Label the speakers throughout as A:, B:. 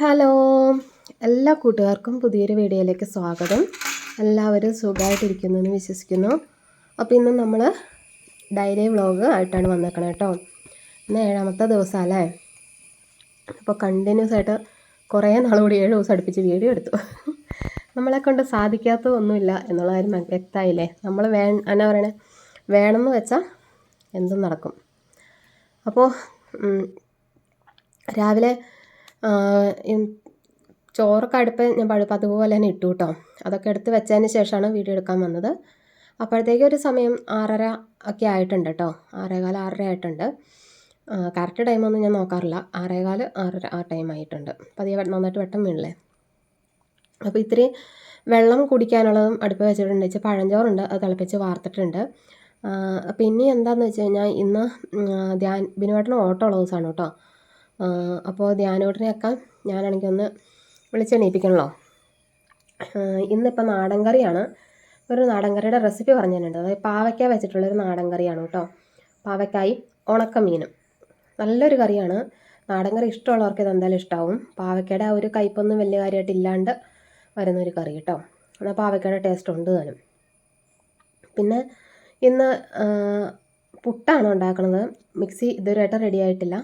A: Hello. എല്ലാ കൂട്ടുകാർക്കും പുതിയൊരു വീഡിയോയിലേക്ക് സ്വാഗതം. എല്ലാവരും സുഖമായിട്ടിരിക്കുന്നു എന്ന് വിശ്വസിക്കുന്നു. അപ്പോൾ ഇന്ന് നമ്മൾ ഡയറി വ്ളോഗ് ആയിട്ടാണ് വന്നേക്കണം കേട്ടോ. ഇന്ന് ഏഴാമത്തെ ദിവസം അല്ലേ അപ്പോൾ കണ്ടിന്യൂസ് ആയിട്ട് കുറേ നാളുകൂടി ഏഴ് ദിവസം അടുപ്പിച്ച് വീഡിയോ എടുത്തു. നമ്മളെ കൊണ്ട് സാധിക്കാത്ത ഒന്നുമില്ല എന്നുള്ള കാര്യം വ്യക്തമായില്ലേ? നമ്മൾ വേ എന്നാ പറയണേ? വേണമെന്ന് വെച്ചാൽ എന്തും നടക്കും. അപ്പോൾ രാവിലെ ചോറൊക്കെ അടുപ്പ് ഞാൻ പഴുപ്പ് അതുപോലെ തന്നെ ഇട്ടു കേട്ടോ അതൊക്കെ എടുത്ത് വെച്ചതിന് ശേഷമാണ് വീഡിയോ എടുക്കാൻ വന്നത്. അപ്പോഴത്തേക്ക് ഒരു സമയം ആറര ഒക്കെ ആയിട്ടുണ്ട് കേട്ടോ ആറേകാൽ ആറര ആയിട്ടുണ്ട്. കറക്റ്റ് ടൈമൊന്നും ഞാൻ നോക്കാറില്ല. ആറേകാൽ ആറര ആ ടൈം ആയിട്ടുണ്ട്. പതിയെ നന്നായിട്ട് വെട്ടം വീണില്ലേ? അപ്പോൾ ഇത്തിരി വെള്ളം കുടിക്കാനുള്ളതും അടുപ്പ് വെച്ചിട്ടുണ്ട്. വെച്ചാൽ പഴഞ്ചോറുണ്ട്. അത് തിളപ്പിച്ച് വാർത്തിട്ടുണ്ട്. പിന്നെ എന്താണെന്ന് വെച്ച് കഴിഞ്ഞാൽ ഇന്ന് ധ്യാൻ ബിനുവേട്ടന് ഓട്ടോ ഉള്ള ദിവസമാണ് കേട്ടോ അപ്പോൾ ധ്യാനോട്ടിനെയൊക്കെ ഞാനാണെങ്കിൽ ഒന്ന് വിളിച്ചെണീപ്പിക്കണല്ലോ. ആ, ഇന്നിപ്പോൾ നാടൻ കറിയാണ്. ഒരു നാടൻ കറിയുടെ റെസിപ്പി പറഞ്ഞു തന്നിട്ടുണ്ട് അതായത് പാവയ്ക്ക വെച്ചിട്ടുള്ളൊരു നാടൻ കറിയാണ് കേട്ടോ. പാവയ്ക്കായി ഉണക്കമീനും. നല്ലൊരു കറിയാണ്. നാടൻ കറി ഇഷ്ടമുള്ളവർക്ക് ഇത് എന്തായാലും ഇഷ്ടമാവും പാവയ്ക്കയുടെ ആ ഒരു കയ്പൊന്നും വലിയ കാര്യമായിട്ട് ഇല്ലാണ്ട് വരുന്ന ഒരു കറി കേട്ടോ. എന്നാൽ പാവയ്ക്കയുടെ ടേസ്റ്റ് ഉണ്ട് താനും. പിന്നെ ഇന്ന് പുട്ടാണ് ഉണ്ടാക്കുന്നത്. മിക്സി ഇതുവരെയായിട്ട് റെഡി ആയിട്ടില്ല.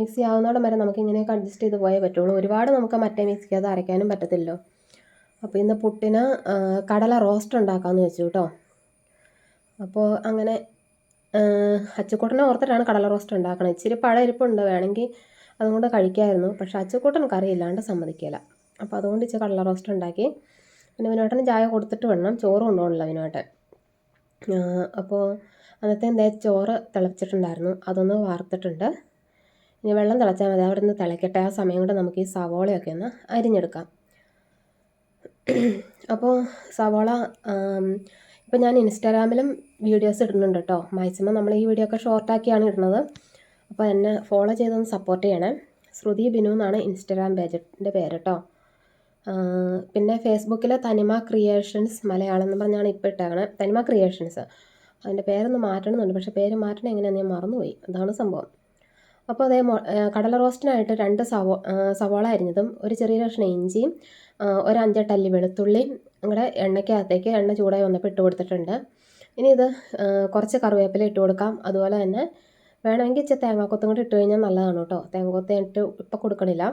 A: മിക്സി ആവുന്നോടം വരെ നമുക്ക് ഇങ്ങനെയൊക്കെ അഡ്ജസ്റ്റ് ചെയ്ത് പോയേ പറ്റുള്ളൂ. ഒരുപാട് നമുക്ക് മറ്റേ മിക്സിക്ക് അത് അരയ്ക്കാനും പറ്റത്തില്ലോ അപ്പോൾ ഇന്ന് പുട്ടിന് കടല റോസ്റ്റ് ഉണ്ടാക്കാമെന്ന് വെച്ചു കേട്ടോ അപ്പോൾ അങ്ങനെ അച്ചക്കൂട്ടനെ ഓർത്തിട്ടാണ് കടല റോസ്റ്റ് ഉണ്ടാക്കണത്. ഇച്ചിരി പഴം വേണമെങ്കിൽ അതുകൊണ്ട് കഴിക്കായിരുന്നു. പക്ഷേ കറി കറിയില്ലാണ്ട് സമ്മതിക്കില്ല അപ്പോൾ അതുകൊണ്ട് ഇച്ചിരി കടല റോസ്റ്റ് ഉണ്ടാക്കി. പിന്നെ വിനോട്ടന് ചായ കൊടുത്തിട്ട് വേണം ചോറ് കൊണ്ടുപോകണല്ലോ വിനോട്ടൻ. അപ്പോൾ അന്നത്തെ എന്താ ചോറ് തിളച്ചിട്ടുണ്ടായിരുന്നു അതൊന്ന് വാർത്തിട്ടുണ്ട്. ഇനി വെള്ളം തിളച്ചാൽ മതി. അവിടെ നിന്ന് തിളയ്ക്കട്ടെ ആ സമയം കൊണ്ട് നമുക്ക് ഈ സവോളയൊക്കെ ഒന്ന് അരിഞ്ഞെടുക്കാം. അപ്പോൾ സവോള ഇപ്പോൾ ഞാൻ ഇൻസ്റ്റാഗ്രാമിലും വീഡിയോസ് ഇടുന്നുണ്ട് കേട്ടോ മാക്സിമം നമ്മൾ ഈ വീഡിയോ ഒക്കെ ഷോർട്ടാക്കിയാണ് ഇടുന്നത്. അപ്പോൾ എന്നെ ഫോളോ ചെയ്തൊന്ന് സപ്പോർട്ട് ചെയ്യണേ. ശ്രുതി ബിനു എന്നാണ് ഇൻസ്റ്റാഗ്രാം പേജിന്റെ പേര് കേട്ടോ പിന്നെ ഫേസ്ബുക്കിൽ തനിമ ക്രിയേഷൻസ് മലയാളം എന്ന് പറഞ്ഞാണ് ഇപ്പോൾ ഇട്ടേക്കണേ. തനിമ ക്രിയേഷൻസ്. അതിന്റെ പേരൊന്ന് മാറ്റണമെന്നുണ്ട്. പക്ഷേ പേര് മാറ്റണം എങ്ങനെയാണെന്ന് ഞാൻ മറന്നുപോയി. അതാണ് സംഭവം. അപ്പോൾ അതേ കടല റോസ്റ്റിനായിട്ട് രണ്ട് സവോ സവോള അരിഞ്ഞതും ഒരു ചെറിയ കഷ്ണം ഇഞ്ചിയും ഒരു അഞ്ചെട്ടല്ലി വെളുത്തുള്ളിയും ഇങ്ങടെ എണ്ണയ്ക്കകത്തേക്ക് എണ്ണ ചൂടായി വന്നപ്പോൾ ഇട്ട് കൊടുത്തിട്ടുണ്ട്. ഇനി ഇത് കുറച്ച് കറിവേപ്പില ഇട്ട് കൊടുക്കാം. അതുപോലെ തന്നെ വേണമെങ്കിൽ ഇച്ചിരി തേങ്ങാക്കൊത്തും കൂടി ഇട്ട് കഴിഞ്ഞാൽ നല്ലതാണ് കേട്ടോ. തേങ്ങാക്കൊത്ത് ഇട്ട് ഇപ്പം കൊടുക്കണില്ല.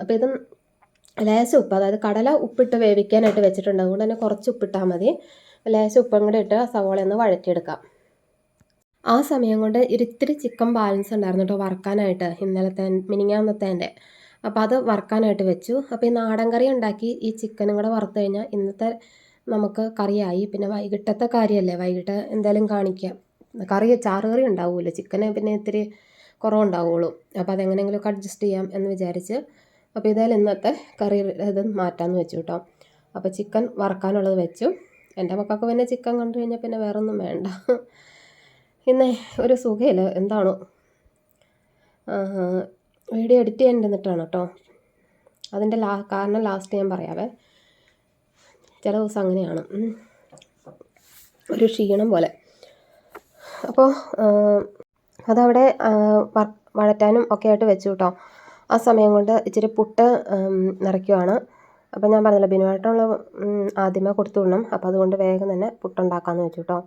A: അപ്പോൾ ഇത് ലേശം ഉപ്പ് അതായത് കടല ഉപ്പിട്ട് വേവിക്കാനായിട്ട് വെച്ചിട്ടുണ്ട്. അതുകൊണ്ട് തന്നെ കുറച്ച് ഉപ്പിട്ടാൽ മതി. ലേശം ഉപ്പും കൂടി ഇട്ട് സവോള ഒന്ന് വഴറ്റിയെടുക്കാം. ആ സമയം കൊണ്ട് ഒരിത്തിരി ചിക്കൻ ബാലൻസ് ഉണ്ടായിരുന്നു കേട്ടോ വറുക്കാനായിട്ട് ഇന്നലത്തെ മിനിങ്ങാന്നത്തേന്റെ അപ്പോൾ അത് വറുക്കാനായിട്ട് വെച്ചു. അപ്പോൾ ഈ നാടൻ കറി ഉണ്ടാക്കി ഈ ചിക്കനും കൂടെ വറുത്ത് കഴിഞ്ഞാൽ ഇന്നത്തെ നമുക്ക് കറിയായി. പിന്നെ വൈകിട്ടത്തെ കാര്യമല്ലേ വൈകിട്ട് എന്തായാലും കാണിക്കാം. കറി ചാറ് കറി ഉണ്ടാവുമല്ലോ ചിക്കന് പിന്നെ ഇത്തിരി കുറവുണ്ടാവുള്ളൂ. അപ്പോൾ അതെങ്ങനെയെങ്കിലുമൊക്കെ അഡ്ജസ്റ്റ് ചെയ്യാം എന്ന് വിചാരിച്ച്. അപ്പോൾ ഇതായാലും ഇന്നത്തെ കറി ഇത് മാറ്റാമെന്ന് വെച്ചു കേട്ടോ അപ്പോൾ ചിക്കൻ വറുക്കാനുള്ളത് വെച്ചു. എന്റെ മക്കൾക്ക് പിന്നെ ചിക്കൻ കണ്ടു കഴിഞ്ഞാൽ പിന്നെ വേറൊന്നും വേണ്ട. ഇന്ന് ഒരു സുഖമില്ല എന്താണോ? വീഡിയോ എഡിറ്റ് ചെയ്യാണ്ടിരുന്നിട്ടാണ് കേട്ടോ അതിന്റെ ലാ കാരണം ലാസ്റ്റ് ഞാൻ പറയാവേ. ചില ദിവസം അങ്ങനെയാണ്. ഒരു ക്ഷീണം പോലെ. അപ്പോൾ അതവിടെ വഴറ്റാനും ഒക്കെ ആയിട്ട് വെച്ചു കേട്ടോ. ആ സമയം കൊണ്ട് ഇച്ചിരി പുട്ട് നിറയ്ക്കുവാണ്. അപ്പോൾ ഞാൻ പറഞ്ഞല്ലോ ബിനുവായിട്ടുള്ള ആദ്യമേ കൊടുത്തു വിടണം അപ്പോൾ അതുകൊണ്ട് വേഗം തന്നെ പുട്ടുണ്ടാക്കാമെന്ന് വെച്ചു കേട്ടോ.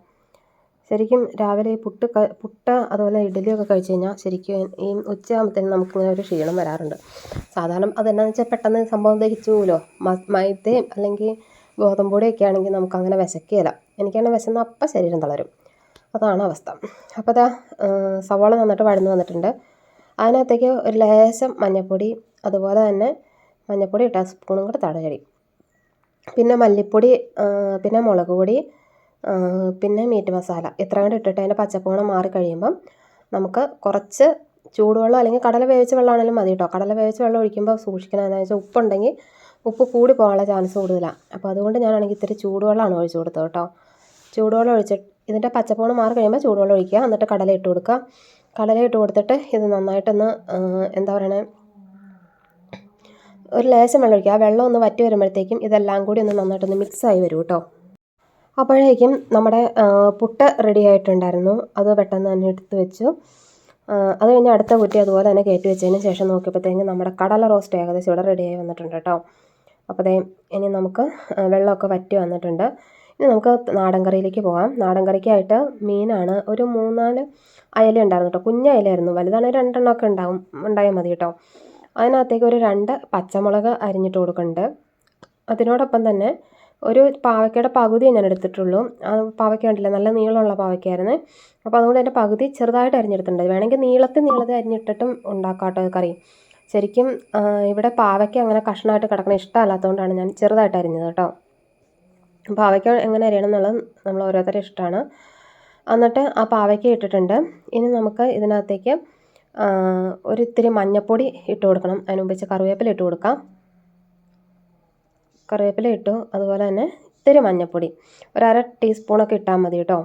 A: ശരിക്കും രാവിലെ ഈ പുട്ട് പുട്ട അതുപോലെ ഇഡ്ഡലിയൊക്കെ കഴിച്ച് കഴിഞ്ഞാൽ ശരിക്കും ഈ ഉച്ചയാകുമ്പോഴത്തേനും നമുക്കിങ്ങനെ ഒരു ക്ഷീണം വരാറുണ്ട്. സാധാരണ അതെന്നാന്ന് വെച്ചാൽ പെട്ടെന്ന് സംഭവം ദഹിച്ചു പോകുമല്ലോ മൈദയും അല്ലെങ്കിൽ ഗോതമ്പ് പൊടിയൊക്കെ ആണെങ്കിൽ നമുക്കങ്ങനെ വിശക്കുകയില്ല എനിക്കാണെങ്കിൽ വിശന്ന അപ്പം ശരീരം തളരും. അതാണ് അവസ്ഥ. അപ്പോൾ അതാ സവാള നന്നിട്ട് വഴന്ന് വന്നിട്ടുണ്ട്. അതിനകത്തേക്ക് ഒരു ലേശം മഞ്ഞൾപ്പൊടി അതുപോലെ തന്നെ മഞ്ഞൾപ്പൊടി ഇട്ട സ്പൂണും കൂടെ തടകടി പിന്നെ മല്ലിപ്പൊടി പിന്നെ മുളക് പൊടി പിന്നെ മീറ്റ് മസാല. ഇത്രയും കൂടെ ഇട്ടിട്ട് അതിന്റെ പച്ചപ്പുണം മാറി കഴിയുമ്പം നമുക്ക് കുറച്ച് ചൂടുവെള്ളം അല്ലെങ്കിൽ കടല വേവിച്ച വെള്ളമാണെങ്കിലും മതി കേട്ടോ. കടല വേവിച്ച വെള്ളം ഒഴിക്കുമ്പോൾ സൂക്ഷിക്കണം എന്താണെന്ന് വെച്ചാൽ ഉപ്പുണ്ടെങ്കിൽ ഉപ്പ് കൂടി പോകാനുള്ള ചാൻസ് കൂടുതലാണ്. അപ്പോൾ അതുകൊണ്ട് ഞാനാണെങ്കിൽ ഇത്തിരി ചൂടുവെള്ളമാണ് ഒഴിച്ചു കൊടുത്തത് കേട്ടോ. ചൂടുവെള്ളം ഒഴിച്ചിട്ട് ഇതിന്റെ പച്ചപ്പൂണ് മാറി കഴിയുമ്പോൾ ചൂടുവെള്ളം ഒഴിക്കുക. എന്നിട്ട് കടല ഇട്ട് കൊടുക്കുക. കടല ഇട്ട് കൊടുത്തിട്ട് ഇത് നന്നായിട്ടൊന്ന് എന്താ പറയണേ ഒരു ലേശം വെള്ളം ഒഴിക്കുക. ആ വെള്ളം ഒന്ന് വറ്റി വരുമ്പോഴത്തേക്കും ഇതെല്ലാം കൂടി ഒന്ന് നന്നായിട്ടൊന്ന് മിക്സായി വരും കേട്ടോ. അപ്പോഴേക്കും നമ്മുടെ പുട്ട് റെഡി ആയിട്ടുണ്ടായിരുന്നു. അത് പെട്ടെന്ന് തന്നെ എടുത്ത് വെച്ചു. അത് കഴിഞ്ഞ് അടുത്ത കുറ്റി അതുപോലെ തന്നെ കയറ്റി വെച്ചതിന് ശേഷം നോക്കിയപ്പോഴത്തേക്കും നമ്മുടെ കടല റോസ്റ്റ് ഏകദേശം ഇവിടെ റെഡിയായി വന്നിട്ടുണ്ട് കേട്ടോ. അപ്പോൾ ഇനി നമുക്ക് വെള്ളമൊക്കെ വറ്റി വന്നിട്ടുണ്ട്. ഇനി നമുക്ക് നാടൻ കറിയിലേക്ക് പോകാം. നാടൻ കറിക്കായിട്ട് മീനാണ് ഒരു മൂന്നാൽ അയല ഉണ്ടായിരുന്നു കേട്ടോ. കുഞ്ഞ അയലായിരുന്നു വലുതാണെങ്കിൽ രണ്ടെണ്ണമൊക്കെ ഉണ്ടാവും ഉണ്ടായാൽ മതി കേട്ടോ. അതിനകത്തേക്ക് ഒരു രണ്ട് പച്ചമുളക് അരിഞ്ഞിട്ട് കൊടുക്കുന്നുണ്ട്. അതിനോടൊപ്പം തന്നെ ഒരു പാവയ്ക്കയുടെ പകുതിയേ ഞാൻ എടുത്തിട്ടുള്ളൂ. ആ പാവയ്ക്ക കണ്ടില്ല? നല്ല നീളമുള്ള പാവയ്ക്കായിരുന്നു. അപ്പോൾ അതുകൊണ്ട് അതിന്റെ പകുതി ചെറുതായിട്ട് അരിഞ്ഞെടുത്തിട്ടുണ്ട്. വേണമെങ്കിൽ നീളത്തിൽ നീളത്തിൽ അരിഞ്ഞിട്ടിട്ടും ഉണ്ടാക്കാം കേട്ടോ കറി. ശരിക്കും ഇവിടെ പാവയ്ക്ക അങ്ങനെ കഷ്ണമായിട്ട് കിടക്കണ ഇഷ്ടമല്ലാത്തതുകൊണ്ടാണ് ഞാൻ ചെറുതായിട്ട് അരിഞ്ഞത് കേട്ടോ. പാവയ്ക്ക എങ്ങനെ അരിയണം എന്നുള്ളത് നമ്മൾ ഓരോരുത്തരുടെ ഇഷ്ടമാണ്. എന്നിട്ട് ആ പാവയ്ക്ക ഇട്ടിട്ടുണ്ട്. ഇനി നമുക്ക് ഇതിനകത്തേക്ക് ഒരു ഇത്തിരി മഞ്ഞൾപ്പൊടി ഇട്ട് കൊടുക്കണം. അതിനുപയോഗിച്ച് കറിവേപ്പില ഇട്ട് കൊടുക്കാം. കറിവേപ്പില ഇട്ടു അതുപോലെ തന്നെ ഇത്തിരി മഞ്ഞൾപ്പൊടി. ഒരു അര ടീസ്പൂണൊക്കെ ഇട്ടാൽ മതി കേട്ടോ.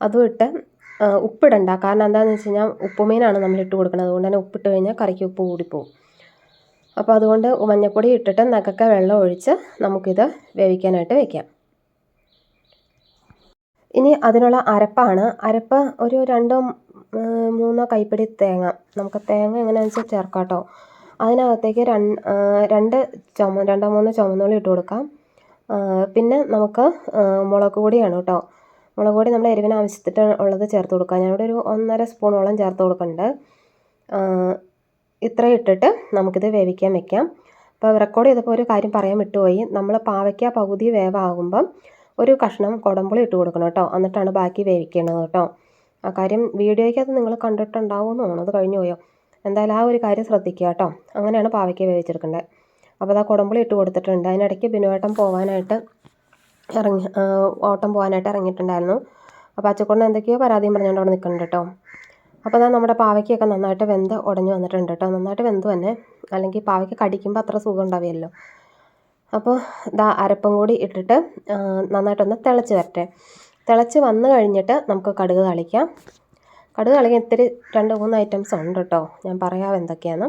A: അതും ഇട്ട് ഉപ്പിടണ്ട. കാരണം എന്താണെന്ന് വെച്ച് കഴിഞ്ഞാൽ ഉപ്പുമീനാണ് നമ്മൾ ഇട്ട് കൊടുക്കുന്നത്. അതുകൊണ്ട് തന്നെ ഉപ്പിട്ട് കഴിഞ്ഞാൽ കറിക്ക് ഉപ്പ് കൂടിപ്പോവും. അപ്പോൾ അതുകൊണ്ട് മഞ്ഞൾപ്പൊടി ഇട്ടിട്ട് നകക്ക വെള്ളം ഒഴിച്ച് നമുക്കിത് വേവിക്കാനായിട്ട് വെക്കാം. ഇനി അതിനുള്ള അരപ്പാണ്. അരപ്പ് ഒരു രണ്ടോ മൂന്നോ കൈപ്പിടി തേങ്ങ. നമുക്ക് തേങ്ങ എങ്ങനെയാണെന്ന് വെച്ചാൽ ചേർക്കാം കേട്ടോ. അതിനകത്തേക്ക് രണ്ട് ചുമ രണ്ടോ മൂന്നോ ചുമന്നുള്ളി ഇട്ട് കൊടുക്കാം. പിന്നെ നമുക്ക് മുളക് പൊടിയാണ് കേട്ടോ. മുളക് പൊടി നമ്മൾ എരിവിന് ആവശ്യത്തിന് ഉള്ളത് ചേർത്ത് കൊടുക്കാം. ഞാനിവിടെ ഒരു ഒന്നര സ്പൂണോളം ചേർത്ത് കൊടുക്കുന്നുണ്ട്. ഇത്ര ഇട്ടിട്ട് നമുക്കിത് വേവിക്കാൻ വെക്കാം. അപ്പോൾ റെക്കോർഡ് ചെയ്തപ്പോൾ ഒരു കാര്യം പറയാൻ വിട്ടുപോയി. നമ്മൾ പാവയ്ക്ക പകുതി വേവാകുമ്പം ഒരു കഷ്ണം കുടമ്പുളി ഇട്ട് കൊടുക്കണം കേട്ടോ. എന്നിട്ടാണ് ബാക്കി വേവിക്കേണ്ടത് കേട്ടോ. ആ കാര്യം വീഡിയോയ്ക്കകത്ത് നിങ്ങൾ കണ്ടിട്ടുണ്ടാവുമെന്ന് തോന്നുന്നു. അത് കഴിഞ്ഞു പോയോ? എന്തായാലും ആ ഒരു കാര്യം ശ്രദ്ധിക്കുക കേട്ടോ. അങ്ങനെയാണ് പാവയ്ക്ക വേവിച്ചെടുക്കേണ്ടത് അപ്പോൾ അതാ കുടമ്പുളി ഇട്ട് കൊടുത്തിട്ടുണ്ട്. അതിനിടയ്ക്ക് ബിനുവേട്ടൻ പോകാനായിട്ട് ഇറങ്ങി ഓട്ടം പോകാനായിട്ട് ഇറങ്ങിയിട്ടുണ്ടായിരുന്നു. അപ്പോൾ അച്ചക്കൊണ്ട് എന്തൊക്കെയോ പരാതിയും പറഞ്ഞുകൊണ്ട് അവിടെ നിൽക്കുന്നുണ്ട് കേട്ടോ. അപ്പോൾ അതാ നമ്മുടെ പാവയ്ക്കൊക്കെ നന്നായിട്ട് വെന്ത് ഉടഞ്ഞു വന്നിട്ടുണ്ട് കേട്ടോ. നന്നായിട്ട് വെന്ത് തന്നെ. അല്ലെങ്കിൽ പാവയ്ക്ക് കടിക്കുമ്പോൾ അത്ര സുഖം ഉണ്ടാവില്ലല്ലോ. അപ്പോൾ ദാ അരപ്പും കൂടി ഇട്ടിട്ട് നന്നായിട്ടൊന്ന് തിളച്ച് വരട്ടെ. തിളച്ച് വന്നു കഴിഞ്ഞിട്ട് നമുക്ക് കടുക് തളിക്കാം. കടുക് തളിക്കാൻ ഇത്തിരി രണ്ട് മൂന്ന് ഐറ്റംസ് ഉണ്ട് കേട്ടോ ഞാൻ പറയാം എന്തൊക്കെയാണ്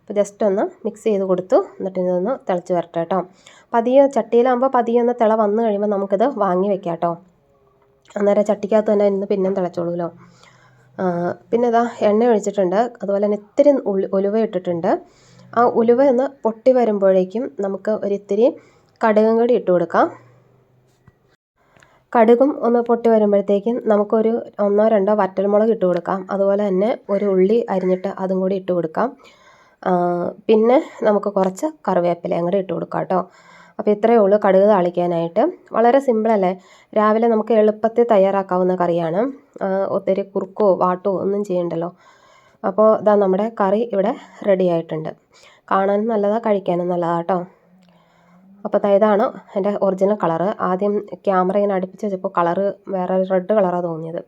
A: അപ്പോൾ ജസ്റ്റ് ഒന്ന് മിക്സ് ചെയ്ത് കൊടുത്തു. എന്നിട്ട് ഇതൊന്ന് തിളച്ച് വരട്ടെ കേട്ടോ പതിയെ ചട്ടിയിലാകുമ്പോൾ പതിയെ ഒന്ന് തിള വന്നു കഴിയുമ്പോൾ നമുക്കിത് വാങ്ങി വെക്കാം കേട്ടോ അന്നേരം ചട്ടിക്കകത്ത് തന്നെ ഇന്ന് പിന്നെയും തിളച്ചോളൂല്ലോ പിന്നെ ഇതാ എണ്ണ ഒഴിച്ചിട്ടുണ്ട്. അതുപോലെ തന്നെ ഇത്തിരി ഉലുവ ഇട്ടിട്ടുണ്ട്. ആ ഉലുവ ഒന്ന് പൊട്ടി വരുമ്പോഴേക്കും നമുക്ക് ഒരിത്തിരി കടുകും കൂടി ഇട്ട് കൊടുക്കാം. കടുകും ഒന്ന് പൊട്ടി വരുമ്പോഴത്തേക്കും നമുക്കൊരു ഒന്നോ രണ്ടോ വറ്റൽമുളക് ഇട്ട് കൊടുക്കാം. അതുപോലെ തന്നെ ഒരു ഉള്ളി അരിഞ്ഞിട്ട് അതും കൂടി ഇട്ട് കൊടുക്കാം. പിന്നെ നമുക്ക് കുറച്ച് കറിവേപ്പിലയും കൂടി ഇട്ട് കൊടുക്കാം കേട്ടോ. അപ്പോൾ ഇത്രയേ ഉള്ളൂ കടുക് താളിക്കാനായിട്ട്. വളരെ സിമ്പിളല്ലേ രാവിലെ നമുക്ക് എളുപ്പത്തിൽ തയ്യാറാക്കാവുന്ന കറിയാണ്. ഒത്തിരി കുറുക്കോ വാട്ടോ ഒന്നും ചെയ്യണ്ടല്ലോ. അപ്പോൾ ഇതാ നമ്മുടെ കറി ഇവിടെ റെഡി ആയിട്ടുണ്ട്. കാണാനും നല്ലതാണ് കഴിക്കാനും നല്ലതാണ് കേട്ടോ. അപ്പോൾ ഇതാണ് എന്റെ ഒറിജിനൽ കളറ് ആദ്യം ക്യാമറ ഇങ്ങനെ അടുപ്പിച്ച് വെച്ചപ്പോൾ കളറ് വേറെ റെഡ് കളറാണ് തോന്നിയത്.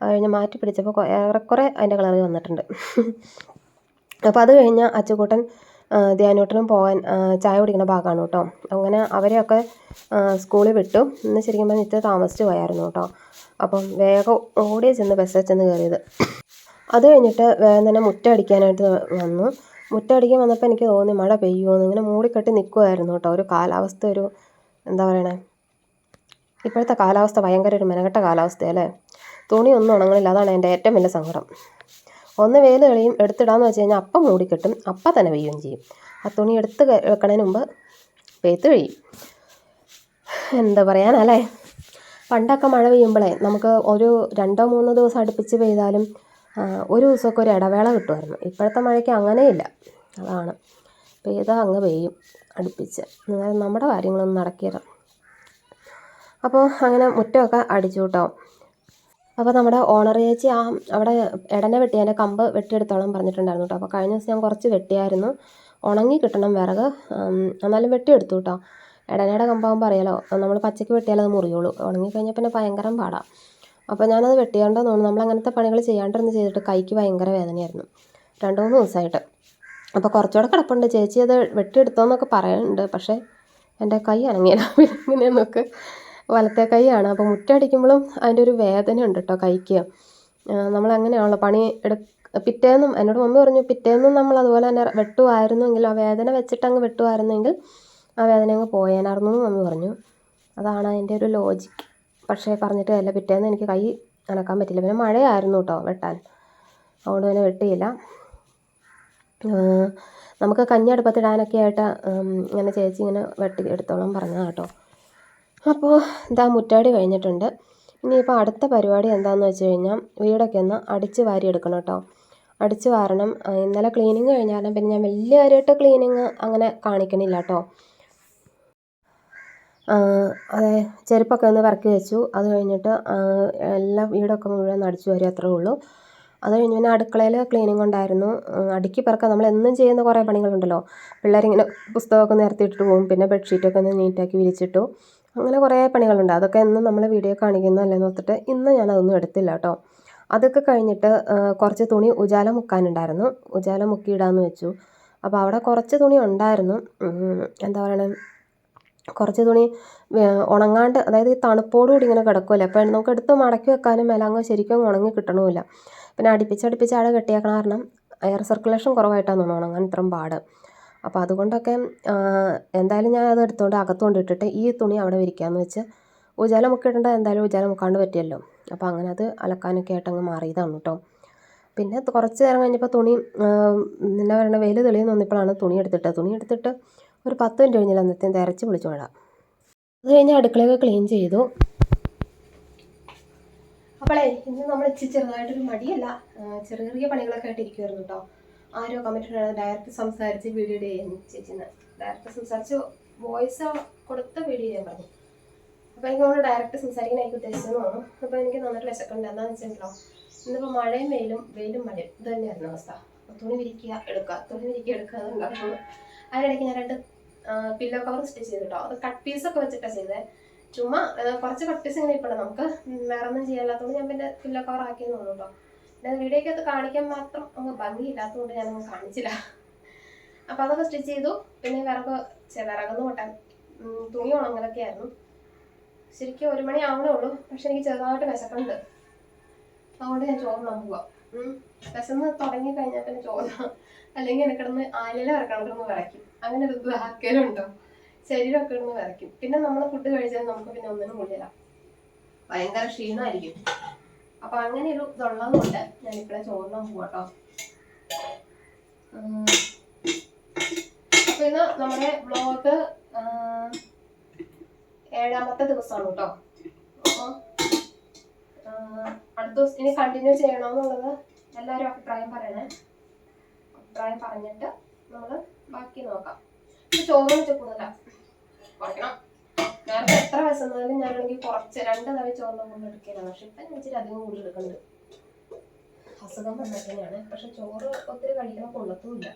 A: അത് കഴിഞ്ഞ് മാറ്റി പിടിച്ചപ്പോൾ ഏറെക്കുറെ അതിന്റെ കളറ് വന്നിട്ടുണ്ട്. അപ്പോൾ അത് കഴിഞ്ഞ് അച്ചുകൂട്ടൻ ധ്യാനോട്ടനും പോകാൻ ചായ കുടിക്കുന്ന ഭാഗമാണ് കേട്ടോ. അങ്ങനെ അവരെയൊക്കെ സ്കൂളിൽ വിട്ടു. ഇന്ന് ശരിക്കും പറഞ്ഞാൽ ഇത്തിരി താമസിച്ച് പോയായിരുന്നു കേട്ടോ. അപ്പം വേഗം ഓടിയ ചെന്ന് ബസ്സിൽ ചെന്ന് കയറിയത് അത് കഴിഞ്ഞിട്ട് വേഗം തന്നെ മുറ്റടിക്കാനായിട്ട് വന്നു. മുറ്റടിക്കാൻ വന്നപ്പോൾ എനിക്ക് തോന്നി മഴ പെയ്യുമെന്ന് ഇങ്ങനെ മൂടിക്കെട്ടി നിൽക്കുമായിരുന്നു കേട്ടോ. ഒരു കാലാവസ്ഥ ഒരു എന്താ പറയണേ? ഇപ്പോഴത്തെ കാലാവസ്ഥ ഭയങ്കര ഒരു മെനകെട്ട കാലാവസ്ഥയല്ലേ തുണി ഒന്നും ഉണങ്ങണില്ല. അതാണ് എന്റെ ഏറ്റവും വലിയ സങ്കടം. ഒന്ന് വെയിൽ കളിയും എടുത്തിടാന്ന് വെച്ച് കഴിഞ്ഞാൽ അപ്പം മൂടിക്കെട്ടും അപ്പം തന്നെ പെയ്യുകയും ചെയ്യും. ആ തുണി എടുത്ത് വെക്കണതിന് മുമ്പ് പെയ്ത്ത് കഴിയും. എന്താ പറയാനല്ലേ പണ്ടൊക്കെ മഴ പെയ്യുമ്പോഴേ നമുക്ക് ഒരു രണ്ടോ മൂന്നോ ദിവസം അടുപ്പിച്ച് പെയ്താലും ഒരു ദിവസമൊക്കെ ഒരു ഇടവേള കിട്ടുമായിരുന്നു. ഇപ്പോഴത്തെ മഴയ്ക്ക് അങ്ങനെയില്ല. അതാണ്. പെയ്താൽ അങ്ങ് പെയ്യും അടുപ്പിച്ച്. എന്നാലും നമ്മുടെ കാര്യങ്ങളൊന്നും നടക്കില്ല. അപ്പോൾ അങ്ങനെ മുറ്റമൊക്കെ അടിച്ചു കേട്ടോ. അപ്പോൾ നമ്മുടെ ഓണർ ചേച്ചി ആ അവിടെ ഇടനെ വെട്ടി അതിന്റെ കമ്പ് വെട്ടിയെടുത്തോളം പറഞ്ഞിട്ടുണ്ടായിരുന്നു കേട്ടോ. അപ്പോൾ കഴിഞ്ഞ ദിവസം ഞാൻ കുറച്ച് വെട്ടിയായിരുന്നു. ഉണങ്ങി കിട്ടണം വിറക്. എന്നാലും വെട്ടിയെടുത്തു കേട്ടോ. ഇടനയുടെ കമ്പാകുമ്പോൾ അറിയാലോ നമ്മൾ പച്ചയ്ക്ക് വെട്ടിയാൽ അത് ഉണങ്ങി കഴിഞ്ഞാൽ പിന്നെ ഭയങ്കര പാടാണ് അപ്പോൾ ഞാനത് വെട്ടിയാണ്ടോ തോന്നുന്നു നമ്മൾ അങ്ങനത്തെ പണികൾ ചെയ്യാണ്ടിരുന്ന് ചെയ്തിട്ട് കൈക്ക് ഭയങ്കര വേദനയായിരുന്നു. രണ്ട് മൂന്ന് ദിവസമായിട്ട് അപ്പോൾ കുറച്ചുകൂടെ കിടപ്പുണ്ട്. ചേച്ചി അത് വെട്ടിയെടുത്തോന്നൊക്കെ പറയുന്നുണ്ട് പക്ഷേ എന്റെ കൈ അനങ്ങിയില്ല. നോക്ക്. വലത്തെ കൈയാണ്. അപ്പോൾ മുറ്റടിക്കുമ്പോഴും അതിന്റെ ഒരു വേദന ഉണ്ട് കേട്ടോ കൈക്ക്. നമ്മൾ അങ്ങനെയാണല്ലോ പണി എടു പിറ്റേന്നും എന്നോട് മമ്മി പറഞ്ഞു പിറ്റേന്നും നമ്മൾ അതുപോലെ തന്നെ വെട്ടുമായിരുന്നെങ്കിൽ ആ വേദന വെച്ചിട്ട് അങ്ങ് വെട്ടുമായിരുന്നെങ്കിൽ ആ വേദന അങ്ങ് പോയേനായിരുന്നു എന്ന് മമ്മി പറഞ്ഞു. അതാണ് അതിന്റെ ഒരു ലോജിക്ക് പക്ഷേ പറഞ്ഞിട്ട് അല്ല പിറ്റേന്ന് എനിക്ക് കൈ അനക്കാൻ പറ്റില്ല. പിന്നെ മഴയായിരുന്നു കേട്ടോ വെട്ടാൻ. അതുകൊണ്ട് തന്നെ വെട്ടിയില്ല. നമുക്ക് കഞ്ഞി അടുപ്പത്തിടാനൊക്കെ ആയിട്ട് ഇങ്ങനെ ചേച്ചി ഇങ്ങനെ വെട്ടി എടുത്തോളം പറഞ്ഞതാണ് കേട്ടോ അപ്പോൾ ഇതാ മുറ്റാടി കഴിഞ്ഞിട്ടുണ്ട്. ഇനിയിപ്പോൾ അടുത്ത പരിപാടി എന്താണെന്ന് വെച്ച് കഴിഞ്ഞാൽ വീടൊക്കെ ഒന്ന് അടിച്ച് വാരി എടുക്കണം കേട്ടോ അടിച്ച് വാരണം. ഇന്നലെ ക്ലീനിങ് കഴിഞ്ഞാലും പിന്നെ ഞാൻ വലിയ കാര്യമായിട്ട് ക്ലീനിങ് അങ്ങനെ കാണിക്കണില്ല കേട്ടോ അതെ ചെരുപ്പൊക്കെ ഒന്ന് പെറുക്കി വെച്ചു. അത് കഴിഞ്ഞിട്ട് എല്ലാ വീടൊക്കെ മുഴുവൻ അടിച്ചു വാരി അത്രേ ഉള്ളൂ. അത് കഴിഞ്ഞ് പിന്നെ അടുക്കളയിൽ ക്ലീനിങ് ഉണ്ടായിരുന്നു. അടുക്കി പെറുക്കാൻ നമ്മൾ എന്നും ചെയ്യുന്ന കുറേ പണികളുണ്ടല്ലോ. പിള്ളേരിങ്ങനെ പുസ്തകമൊക്കെ നിരത്തിയിട്ടിട്ട് പോകും. പിന്നെ ബെഡ്ഷീറ്റൊക്കെ ഒന്ന് നീറ്റാക്കി വിരിച്ചിട്ടു. അങ്ങനെ കുറേ പണികളുണ്ട്. അതൊക്കെ എന്നും നമ്മൾ വീഡിയോ കാണിക്കുന്നതല്ലെന്ന് ഓർത്തിട്ട് ഇന്ന് ഞാൻ അതൊന്നും എടുത്തില്ല കേട്ടോ. അതൊക്കെ കഴിഞ്ഞിട്ട് കുറച്ച് തുണി ഉജാല മുക്കാനുണ്ടായിരുന്നു. ഉജാല മുക്കിയിടാമെന്ന് വെച്ചു. അപ്പോൾ അവിടെ കുറച്ച് തുണി ഉണ്ടായിരുന്നു. എന്താ പറയണേ? കുറച്ച് തുണി ഉണങ്ങാണ്ട് അതായത് ഈ തണുപ്പോടുകൂടി ഇങ്ങനെ കിടക്കുമല്ലോ അപ്പോൾ നമുക്ക് എടുത്ത് മടക്കി വെക്കാനും മേല അങ്ങ് ശരിക്കും ഉണങ്ങി കിട്ടണമില്ല. പിന്നെ അടുപ്പിച്ച് അടുപ്പിച്ച് അവിടെ കെട്ടിയേക്കണ കാരണം എയർ സർക്കുലേഷൻ കുറവായിട്ടാണ് തോന്നുന്നു ഉണങ്ങാൻ ഇത്രയും പാട്. അപ്പോൾ അതുകൊണ്ടൊക്കെ എന്തായാലും ഞാൻ അത് എടുത്തുകൊണ്ട് അകത്തുകൊണ്ട് ഇട്ടിട്ട് ഈ തുണി അവിടെ വിരിക്കാമെന്ന് വെച്ച് ഉജാല മുക്കിയിടേണ്ട എന്തായാലും ഉജാല മുക്കാണ്ട് പറ്റിയല്ലോ. അപ്പോൾ അങ്ങനെ അത് അലക്കാനൊക്കെ ആയിട്ട് അങ്ങ് മാറിയതാണ് കേട്ടോ. പിന്നെ കുറച്ച് നേരം കഴിഞ്ഞപ്പോൾ തുണി എന്താ പറയണ വെയിൽ തെളിയുന്ന വന്നപ്പോഴാണ് തുണി എടുത്തിട്ട്. തുണി എടുത്തിട്ട് ഒരു പത്ത് മിനിറ്റ് കഴിഞ്ഞാൽ അന്നത്തേം തിരച്ച് വിളിച്ചു വിടാം. അത് കഴിഞ്ഞ് അടുക്കളയൊക്കെ ക്ലീൻ ചെയ്തു. അപ്പോളേ ഇന്ന് നമ്മൾ ഇച്ചിരി ചെറുതായിട്ടൊരു മടിയല്ല. ചെറിയ ചെറിയ പണികളൊക്കെ ആയിട്ട് ഇരിക്കുമായിരുന്നു കേട്ടോ ആരോ കമന്റിട്ടാണ് ഡയറക്റ്റ് സംസാരിച്ച് വീഡിയോ ചെയ്യുന്നു ചേച്ചിന്ന് ഡയറക്റ്റ് സംസാരിച്ച് വോയിസ് കൊടുത്ത വീഡിയോ ചെയ്യാൻ പറഞ്ഞു. അപ്പോൾ എനിക്ക് നമ്മൾ ഡയറക്റ്റ് സംസാരിക്കാൻ എനിക്ക് ഉദ്ദേശിച്ചെന്ന് തോന്നുന്നു അപ്പോൾ എനിക്ക് നന്നായിട്ട് വിശക്കുണ്ട് എന്താണെന്ന് വെച്ചിട്ടുണ്ടല്ലോ ഇന്നിപ്പോൾ മഴയും വെയിലും വെയിലും മഴയും ഇത് തന്നെയായിരുന്നു അവസ്ഥ. തുണി വിരിക്കുക എടുക്കുക. തുണി വിരിക്കുക എടുക്കുക. അതുണ്ടായിരുന്നു അതിനിടയ്ക്ക് ഞാൻ രണ്ട് പില്ലോ കവർ സ്റ്റിച്ച് ചെയ്തിട്ടോ. അത് കട്ട് പീസൊക്കെ വെച്ചിട്ടാണ് ചെയ്തത് ചുമ്മാ കുറച്ച് കട്ട് പീസ് ഇങ്ങനെ ഇപ്പോഴും. നമുക്ക് വേറെ ഒന്നും ചെയ്യാല്ലാത്തതുകൊണ്ട് ഞാൻ പിന്നെ പില്ലോ കവർ ആക്കിയെന്ന് തോന്നുന്നു കേട്ടോ. പിന്നെ വീഡിയോക്കകത്ത് കാണിക്കാൻ മാത്രം അങ്ങ് ഭംഗിയില്ലാത്തതുകൊണ്ട് ഞാനൊന്നും കാണിച്ചില്ല. അപ്പോൾ അതൊക്കെ സ്റ്റിച്ച് ചെയ്തു. പിന്നെ വിറക് ചെ- പൊട്ടാൻ തുണി ഉണങ്ങലൊക്കെ ആയിരുന്നു. ശരിക്കും ഒരു മണി ആവണേ ഉള്ളൂ. പക്ഷെ എനിക്ക് ചെറുതായിട്ട് വിശക്കുന്നുണ്ട്. അതുകൊണ്ട് ഞാൻ ചോറ് ഉം. വിശന്ന് തുടങ്ങി കഴിഞ്ഞാൽ പിന്നെ ചോറിനാ അല്ലെങ്കിൽ എന്നെ കിടന്ന് ആലില വരക്കണം കിടന്ന് വിറയ്ക്കും. അങ്ങനെ ഒരു ഇത് ആക്കലുണ്ടോ ശരീരമൊക്കെ കിടന്ന് വിറയ്ക്കും. പിന്നെ നമ്മൾ ഫുഡ് കഴിച്ചാൽ നമുക്ക് പിന്നെ ഒന്നിനും കൊള്ളില്ല ഭയങ്കര ക്ഷീണമായിരിക്കും അപ്പൊ അങ്ങനെ ഒരു ഇതുള്ളത് കൊണ്ട് ഞാൻ ഇപ്പഴേ ചോറിനാൻ പോവാട്ടോ. അപ്പൊ ഇന്ന് നമ്മുടെ ബ്ലോഗ് ഏഴാമത്തെ ദിവസമാണ് കേട്ടോ അപ്പൊ ആഹ് അടുത്ത ദിവസം ഇനി കണ്ടിന്യൂ ചെയ്യണമെന്നുള്ളത് എല്ലാവരും അഭിപ്രായം പറയണേ. അഭിപ്രായം പറഞ്ഞിട്ട് നമ്മൾ ബാക്കി നോക്കാം. ചോറ് വെച്ച കൂടുതല കുറയ്ക്കണം നേരത്തെ എത്ര വിശന്നാലും ഞാനാണെങ്കിൽ കുറച്ച് രണ്ട് തവി ചോറിന് കൂടുതൽ എടുക്കലാണ്. പക്ഷെ ഇപ്പം ഞാൻ ഇച്ചിരി അധികം കൂടുതൽ എടുക്കുന്നുണ്ട്. അസുഖം വന്നിട്ടാണ് പക്ഷെ ചോറ് ഒത്തിരി കഴിക്കുമ്പോൾ കൊള്ളത്തുമില്ല.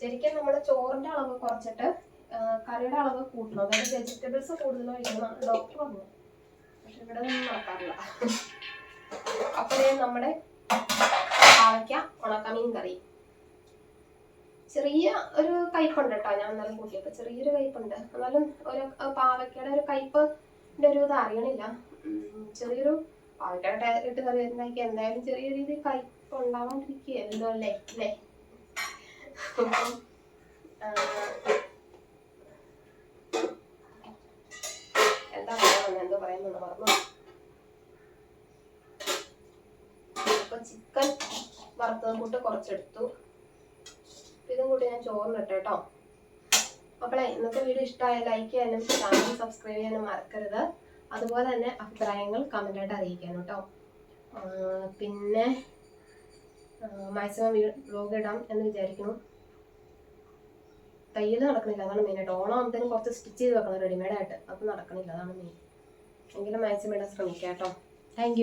A: ശരിക്കും നമ്മൾ ചോറിന്റെ അളവ് കുറച്ചിട്ട് കറിയുടെ അളവ് കൂട്ടണം. അതായത് വെജിറ്റബിൾസ് കൂടുതൽ കഴിക്കണം ഡോക്ടർ പറഞ്ഞു പക്ഷെ ഇവിടെ ഒന്നും നടക്കാറില്ല അപ്പോഴേ നമ്മുടെ പാവയ്ക്ക ഉണക്കമീൻ കറി. ചെറിയ ഒരു കയ്പുണ്ട് കേട്ടോ ഞാൻ എന്നാലും കൂട്ടിയപ്പോൾ ചെറിയൊരു കയ്പുണ്ട് എന്നാലും ഒരു പാവയ്ക്കയുടെ ഒരു കയ്പിന്റെ ഒരു ഇത് അറിയണില്ല. ചെറിയൊരു പാവയ്ക്കയുടെ ഇട്ട് കറി വരുന്നതാക്കി എന്തായാലും ചെറിയ രീതിയിൽ കയ്പ് ഉണ്ടാവാണ്ടിരിക്കുകയല്ലോ അല്ലേ? അല്ലേ? എന്താ പറയാൻ എന്തോ പറയുന്നു? മറന്നു അപ്പൊ ചിക്കൻ വറുത്തത് കൂട്ട് കുറച്ചെടുത്തു. ഇട്ട് കേട്ടോ അപ്പോളെ ഇന്നത്തെ വീഡിയോ ഇഷ്ടമായ ലൈക്ക് ചെയ്യാനും ചാനൽ സബ്സ്ക്രൈബ് ചെയ്യാനും മറക്കരുത്. അതുപോലെ തന്നെ അഭിപ്രായങ്ങൾ കമന്റായിട്ട് അറിയിക്കാനും കേട്ടോ പിന്നെ മാക്സിമം വ്ലോഗ് ഇടാം എന്ന് വിചാരിക്കുന്നു. തയ്യൽ നടക്കണില്ല അതാണ് മെയിനായിട്ട് ഓണം ആകുമ്പോഴത്തേനും കുറച്ച് സ്റ്റിച്ച് ചെയ്ത് വെക്കണം റെഡിമെയ്ഡായിട്ട് അത് നടക്കണില്ല അതാണ് മെയിൻ എങ്കിലും മാക്സിമം ഇടാൻ ശ്രമിക്കാം കേട്ടോ താങ്ക്